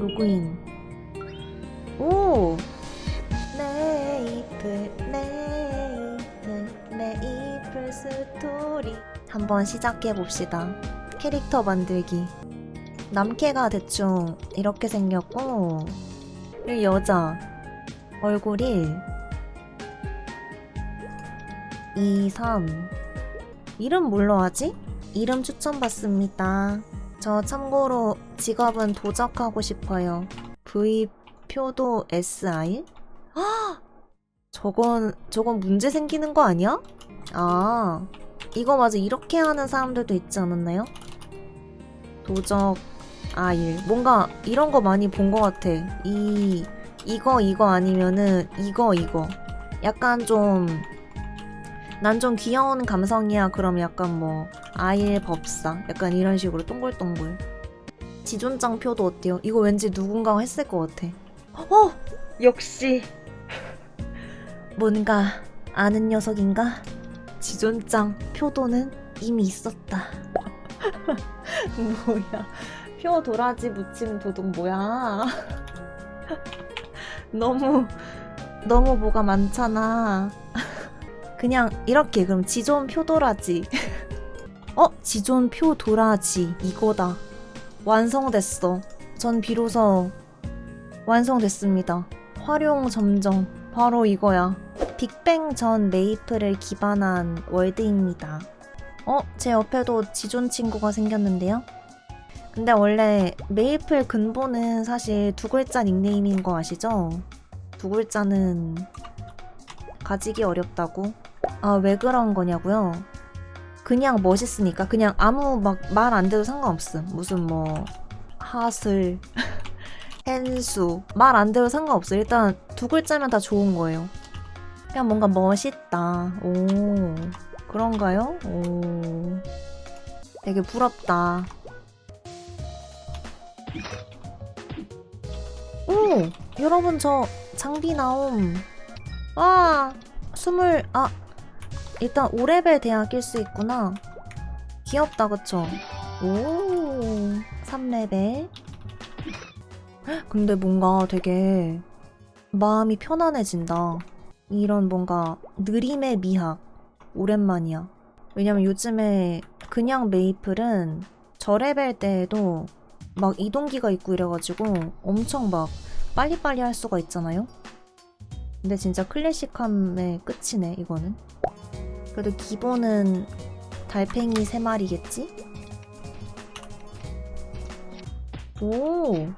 로그인. 오! 메이플, 메이플, 메이플 스토리. 한번 시작해 봅시다. 캐릭터 만들기. 남캐가 대충 이렇게 생겼고, 이 여자 얼굴이 2, 3. 이름 뭘로 하지? 이름 추천받습니다. 저 참고로 직업은 도적하고 싶어요. V 표도 SI? 아! 저건, 저건 문제 생기는 거 아니야? 아, 이거 맞아. 이렇게 하는 사람들도 있지 않았나요? 도적 아일. 뭔가 이런 거 많이 본 것 같아. 이, 이거, 이거 아니면은 이거, 이거. 약간 좀, 난좀 귀여운 감성이야. 그럼 약간 뭐, 아일 법사. 약간 이런 식으로 동글동글. 지존장 표도 어때요? 이거 왠지 누군가가 했을 것 같아. 어! 역시. 뭔가 아는 녀석인가? 지존장 표도는 이미 있었다. 뭐야. 표 도라지 묻힌 도둑 뭐야. 너무, 너무 뭐가 많잖아. 그냥 이렇게 그럼 지존 표도라지. 어? 지존 표 도라지. 이거다. 완성됐어. 전 비로소 완성됐습니다. 활용 점정. 바로 이거야. 빅뱅 전 메이플을 기반한 월드입니다. 어? 제 옆에도 지존 친구가 생겼는데요? 근데 원래 메이플 근본은 사실 두 글자 닉네임인 거 아시죠? 두 글자는 가지기 어렵다고? 아, 왜 그런 거냐고요? 그냥 멋있으니까 그냥 아무 막 말 안 돼도 상관없음. 무슨 뭐 하슬, 헨수 말 안 돼도 상관없어. 일단 두 글자면 다 좋은 거예요. 그냥 뭔가 멋있다. 오 그런가요? 오 되게 부럽다. 오 여러분 저 장비 나옴. 와 스물 아 일단 5레벨 돼야 낄 수 있구나. 귀엽다, 그쵸? 오, 3레벨. 근데 뭔가 되게 마음이 편안해진다. 이런 뭔가 느림의 미학. 오랜만이야. 왜냐면 요즘에 그냥 메이플은 저레벨 때에도 막 이동기가 있고 이래가지고 엄청 막 빨리빨리 할 수가 있잖아요? 근데 진짜 클래식함의 끝이네, 이거는. 그래도 기본은 달팽이 3마리겠지? 오.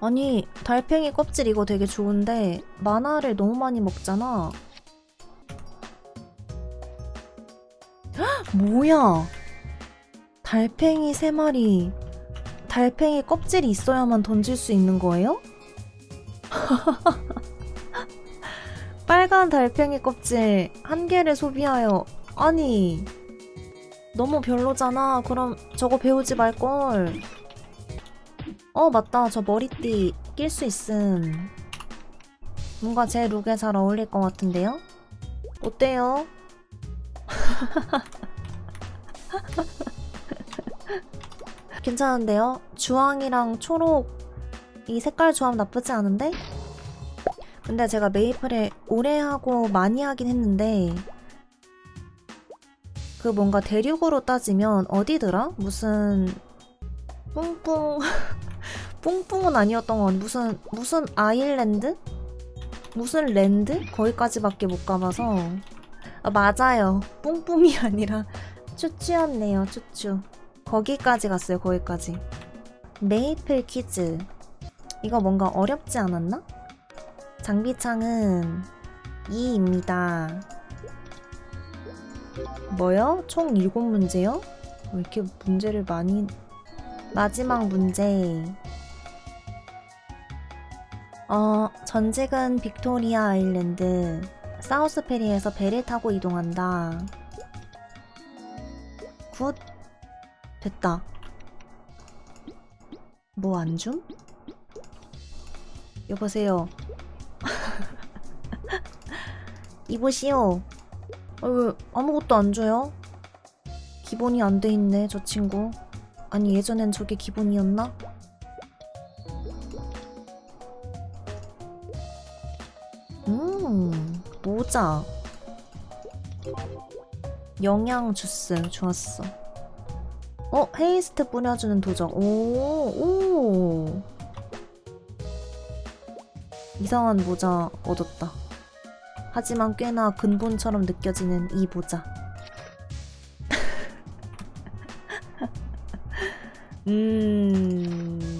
아니, 달팽이 껍질 이거 되게 좋은데 만화를 너무 많이 먹잖아. 헉, 뭐야? 달팽이 3마리. 달팽이 껍질이 있어야만 던질 수 있는 거예요? 빨간 달팽이 껍질 한 개를 소비하여 아니 너무 별로잖아 그럼 저거 배우지 말걸 어 맞다 저 머리띠 낄 수 있음 뭔가 제 룩에 잘 어울릴 것 같은데요? 어때요? 괜찮은데요? 주황이랑 초록 이 색깔 조합 나쁘지 않은데? 근데 제가 메이플에 오래 하고 많이 하긴 했는데 그 뭔가 대륙으로 따지면 어디더라? 무슨 뿡뿡 뿡뿡은 아니었던 건 무슨 무슨 아일랜드? 무슨 랜드? 거기까지밖에 못 가봐서 아, 맞아요 뿡뿡이 아니라 쭈쭈였네요 쭈쭈 거기까지 갔어요 거기까지 메이플 퀴즈 이거 뭔가 어렵지 않았나? 장비창은 2입니다. 뭐요? 총 7문제요? 왜 이렇게 문제를 많이... 마지막 문제. 어, 전직은 빅토리아 아일랜드. 사우스페리에서 배를 타고 이동한다. 굿. 됐다. 뭐 안 줌? 여보세요. 이보시오. 아, 왜 아무것도 안 줘요? 기본이 안 돼 있네, 저 친구. 아니 예전엔 저게 기본이었나? 음 모자 영양 주스 좋았어 어 헤이스트 뿌려주는 도적 오 오 이상한 모자 얻었다 하지만 꽤나 근본처럼 느껴지는 이 모자 음.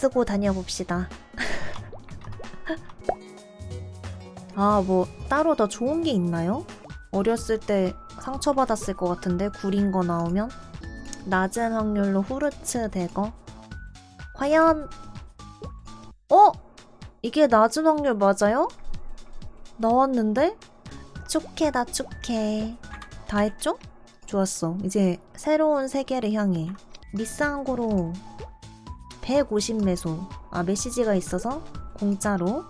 쓰고 다녀봅시다. 아, 뭐, 따로 더 좋은 게 있나요? 어렸을 때 상처받았을 것 같은데, 구린 거 나오면? 낮은 확률로 후르츠 대거? 과연, 어? 이게 낮은 확률 맞아요? 나왔는데? 축해다, 축해. 다 했죠? 좋았어. 이제 새로운 세계를 향해 미스항고로 150매소 아 메시지가 있어서 공짜로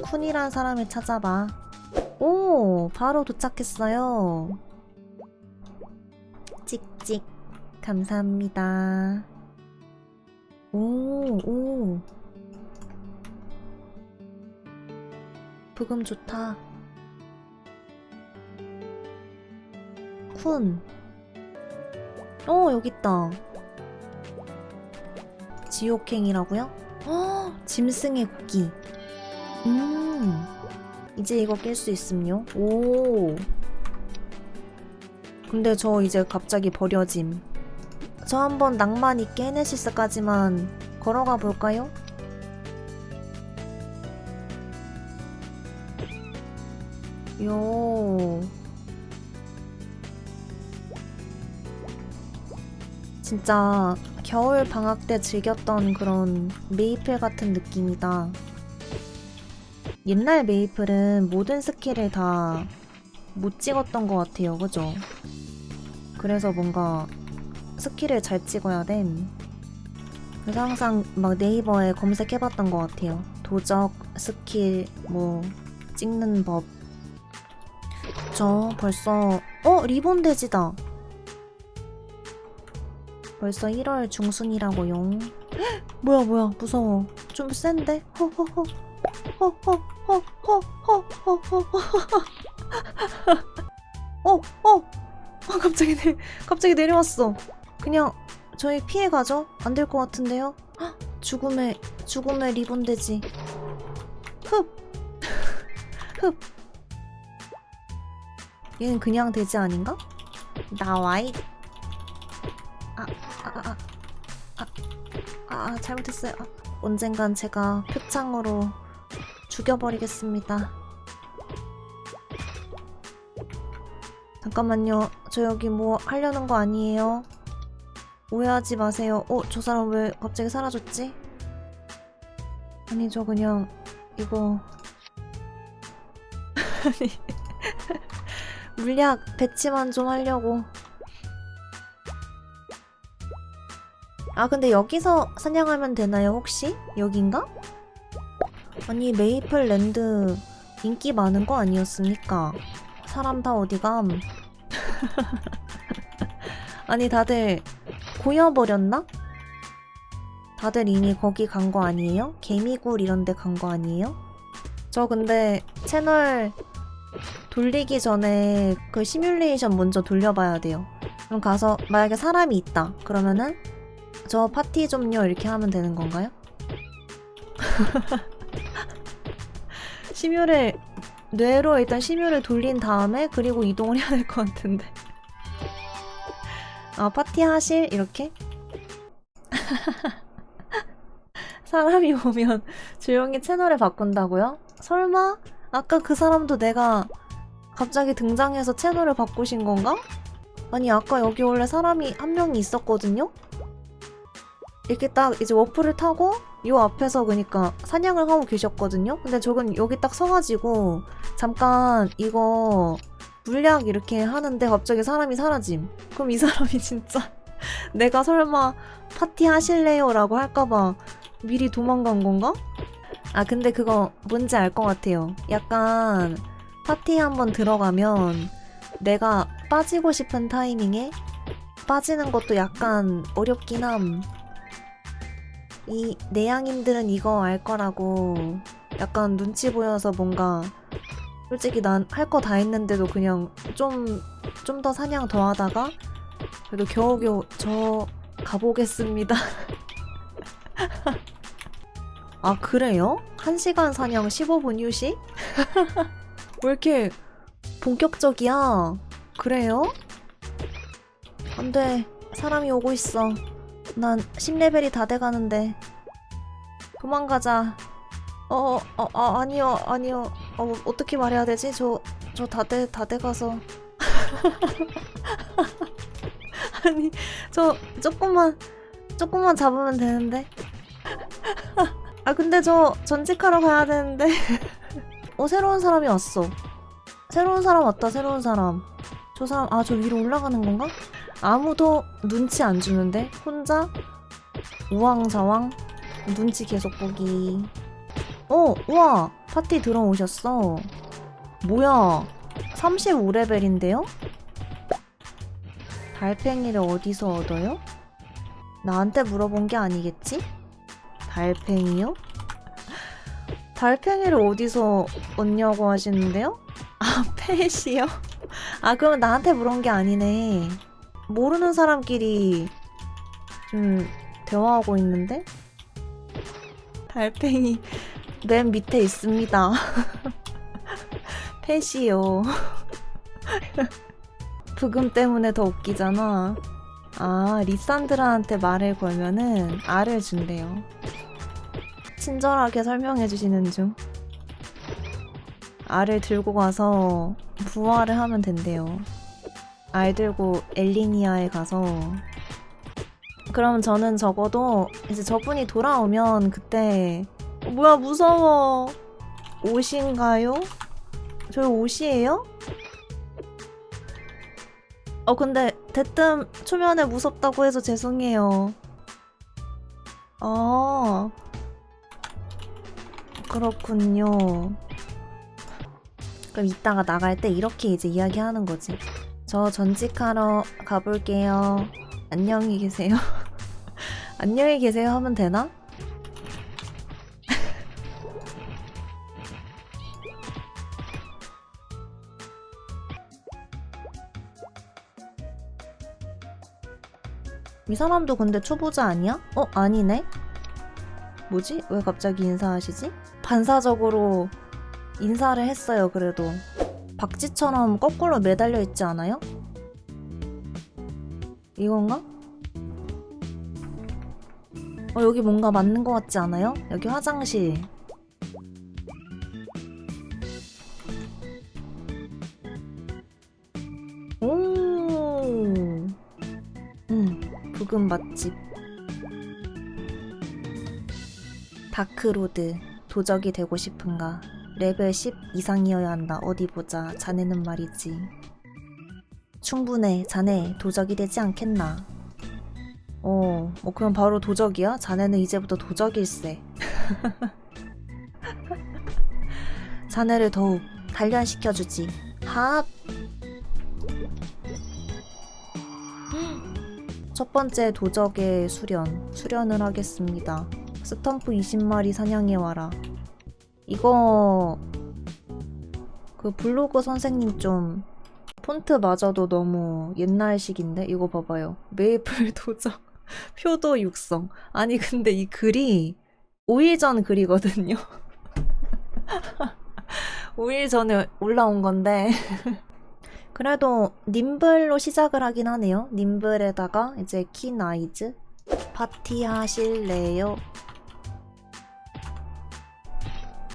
쿤이란 사람을 찾아봐. 오 바로 도착했어요. 찍찍 감사합니다. 오 오. 부금 좋다. 쿤. 어, 여기 있다. 지옥행이라고요? 어, 짐승의 국기. 음. 이제 이거 깰 수 있음요? 오. 근데 저 이제 갑자기 버려짐. 저 한번 낭만 있게 헤네시스까지만 걸어가 볼까요? 요. 진짜 겨울 방학 때 즐겼던 그런 메이플 같은 느낌이다. 옛날 메이플은 모든 스킬을 다 못 찍었던 것 같아요. 그죠? 그래서 뭔가 스킬을 잘 찍어야 됨. 그래서 항상 막 네이버에 검색해봤던 것 같아요. 도적, 스킬, 뭐, 찍는 법. 저 벌써, 어? 리본 돼지다. 벌써 1월 중순이라고요. 뭐야 뭐야 무서워. 좀 센데? 허허허. 허허허허허허허. 어 어. 아 갑자기 내 갑자기 내려왔어. 그냥 저희 피해 가죠? 안 될 것 같은데요? 헉, 죽음의 죽음의 리본 돼지. 흡. 흡. 얘는 그냥 돼지 아닌가? 나와이. 아, 아, 아, 아, 잘못했어요. 아, 언젠간 제가 표창으로 죽여버리겠습니다. 잠깐만요. 저 여기 뭐 하려는 거 아니에요? 오해하지 마세요. 어, 저 사람 왜 갑자기 사라졌지? 아니, 저 그냥 이거 아니 물약 배치만 좀 하려고. 아 근데 여기서 사냥하면 되나요 혹시? 여긴가? 아니 메이플 랜드 인기 많은 거 아니었습니까? 사람 다 어디감? 아니 다들 고여버렸나? 다들 이미 거기 간 거 아니에요? 개미굴 이런 데 간 거 아니에요? 저 근데 채널 돌리기 전에 그 시뮬레이션 먼저 돌려봐야 돼요. 그럼 가서 만약에 사람이 있다. 그러면은 저 파티 좀요 이렇게 하면 되는 건가요? 심유를 뇌로 일단 심유를 돌린 다음에 그리고 이동을 해야 될 것 같은데 아 파티 하실 이렇게 사람이 오면 조용히 채널을 바꾼다고요? 설마 아까 그 사람도 내가 갑자기 등장해서 채널을 바꾸신 건가? 아니 아까 여기 원래 사람이 한 명이 있었거든요? 이렇게 딱 이제 워프를 타고 요 앞에서 그니까 사냥을 하고 계셨거든요. 근데 저건 여기 딱 서가지고 잠깐 이거 물약 이렇게 하는데 갑자기 사람이 사라짐. 그럼 이 사람이 진짜 내가 설마 파티 하실래요? 라고 할까봐 미리 도망간 건가? 아 근데 그거 뭔지 알 것 같아요. 약간 파티에 한번 들어가면 내가 빠지고 싶은 타이밍에 빠지는 것도 약간 어렵긴 함. 이 내향인들은 이거 알 거라고 약간 눈치 보여서 뭔가 솔직히 난 할 거 다 했는데도 그냥 좀 좀 더 사냥 더 하다가 그래도 겨우겨우 저 가보겠습니다. 아 그래요? 1시간 사냥 15분 휴식? 왜 이렇게 본격적이야? 그래요? 안 돼. 사람이 오고 있어. 난 10레벨이 다 돼가는데. 도망가자. 어, 어, 어, 아, 아니요, 아니요. 어, 어떻게 말해야 되지? 저, 저다 돼, 다 돼가서. 아니, 저, 조금만, 조금만 잡으면 되는데. 아, 근데 저 전직하러 가야 되는데. 어, 새로운 사람이 왔어. 새로운 사람 왔다, 새로운 사람. 저 사람, 아, 저 위로 올라가는 건가? 아무도 눈치 안 주는데? 혼자? 우왕좌왕? 눈치 계속 보기. 어, 우와! 파티 들어오셨어. 뭐야. 35레벨인데요? 달팽이를 어디서 얻어요? 나한테 물어본 게 아니겠지? 달팽이요? 달팽이를 어디서 얻냐고 하시는데요? 아, 펫이요? 아, 그럼 나한테 물은 게 아니네. 모르는 사람끼리 좀 대화하고 있는데? 달팽이 맨 밑에 있습니다. 펫이요. 부금 때문에 더 웃기잖아. 아, 리산드라한테 말을 걸면은 알을 준대요. 친절하게 설명해 주시는 중. 알을 들고 가서 부화를 하면 된대요. 알 들고 엘리니아에 가서 그럼 저는 적어도 이제 저분이 돌아오면 그때 어, 뭐야 무서워 옷인가요? 저희 옷이에요? 어 근데 대뜸 초면에 무섭다고 해서 죄송해요. 아 그렇군요. 그럼 이따가 나갈 때 이렇게 이제 이야기하는 거지. 저 전직하러 가볼게요. 안녕히 계세요. 안녕히 계세요 하면 되나? 이 사람도 근데 초보자 아니야? 어, 아니네? 뭐지? 왜 갑자기 인사하시지? 반사적으로 인사를 했어요, 그래도. 박쥐처럼 거꾸로 매달려 있지 않아요? 이건가? 어, 여기 뭔가 맞는 것 같지 않아요? 여기 화장실. 부금 맛집. 다크로드. 도적이 되고 싶은가? 레벨 10 이상이어야 한다. 어디 보자. 자네는 말이지. 충분해. 자네 도적이 되지 않겠나? 어, 뭐 그럼 바로 도적이야? 자네는 이제부터 도적일세. 자네를 더욱 단련시켜주지. 합! 첫 번째 도적의 수련. 수련을 하겠습니다. 스탬프 20마리 사냥해 와라. 이거 그 블로그 선생님 좀 폰트 마저도 너무 옛날식인데 이거 봐봐요 메이플 도적 표도 육성 아니 근데 이 글이 5일 전 글이거든요 5일 전에 올라온 건데 그래도 님블로 시작을 하긴 하네요 님블에다가 이제 키나이즈 파티 하실래요?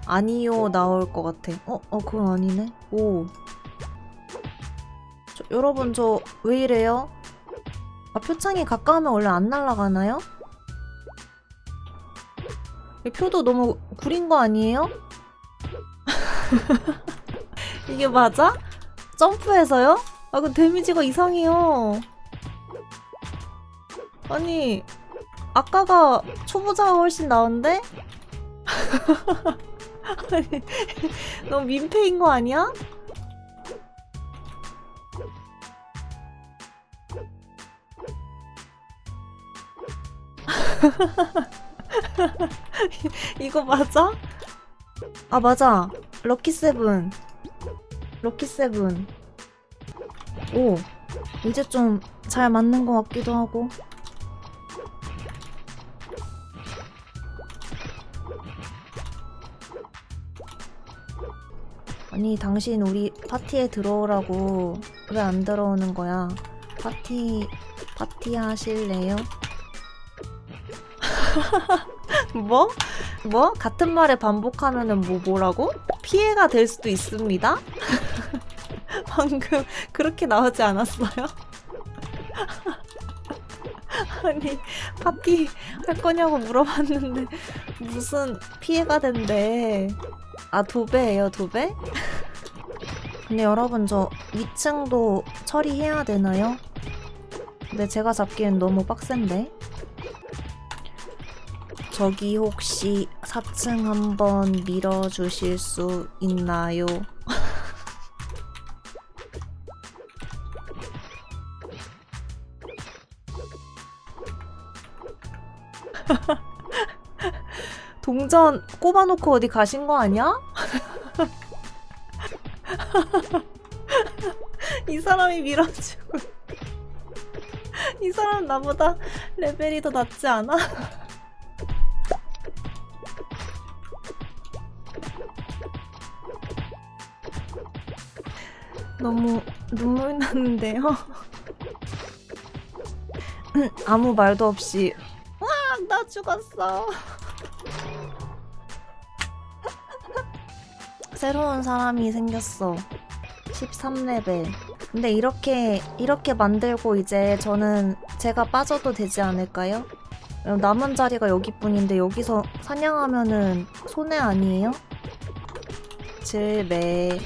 아니요 나올 것 같아. 어, 어 그건 아니네. 오. 저, 여러분 저 왜 이래요? 아 표창이 가까우면 원래 안 날아가나요? 이 표도 너무 구린 거 아니에요? 이게 맞아? 점프해서요? 아, 그 데미지가 이상해요. 아니, 아까가 초보자가 훨씬 나은데? 아니, 너무 민폐인 거 아니야? 이거 맞아? 아 맞아 럭키 세븐 럭키 세븐 오 이제 좀 잘 맞는 것 같기도 하고 아니 당신 우리 파티에 들어오라고 왜 안 들어오는 거야 파티 파티 하실래요? 뭐? 뭐? 같은 말을 반복하면은 뭐 뭐라고? 피해가 될 수도 있습니다. 방금 그렇게 나오지 않았어요? 아니 파티 할 거냐고 물어봤는데 무슨 피해가 된대. 아 도배예요 도배? 근데 여러분 저 위층도 처리해야 되나요? 근데 제가 잡기엔 너무 빡센데. 저기 혹시 4층 한번 밀어주실 수 있나요? 동전 꼽아놓고 어디 가신 거 아니야? 이 사람이 밀어주고 이 사람 나보다 레벨이 더 낮지 않아? 너무 눈물 나는데요. 아무 말도 없이 죽었어. 새로운 사람이 생겼어. 13레벨. 근데 이렇게 이렇게 만들고 이제 저는 제가 빠져도 되지 않을까요? 남은 자리가 여기뿐인데 여기서 사냥하면은 손해 아니에요? 질매.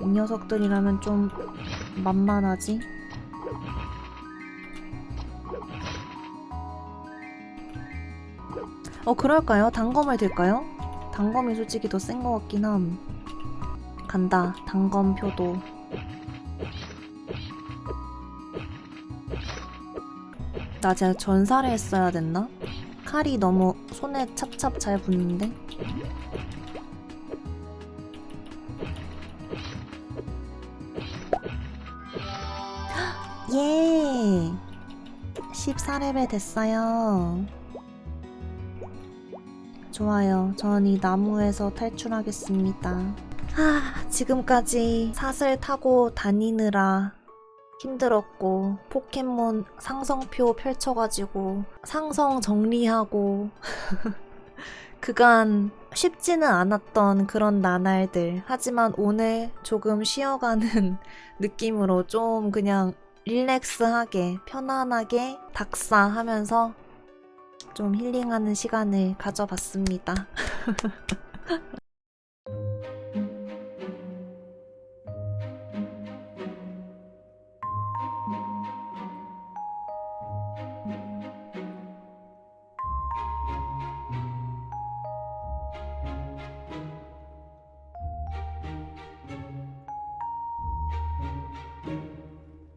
이 녀석들이라면 좀 만만하지? 어 그럴까요? 단검을 들까요? 단검이 솔직히 더 센 것 같긴 함 간다 단검 표도 나 제가 전사를 했어야 됐나? 칼이 너무 손에 찹찹 잘 붙는데? 예! 14레벨 됐어요. 좋아요. 전 이 나무에서 탈출하겠습니다. 하, 지금까지 사슬 타고 다니느라 힘들었고, 포켓몬 상성표 펼쳐가지고, 상성 정리하고, 그간 쉽지는 않았던 그런 나날들. 하지만 오늘 조금 쉬어가는 느낌으로 좀 그냥 릴렉스하게, 편안하게 dak사하면서 좀 힐링하는 시간을 가져봤습니다.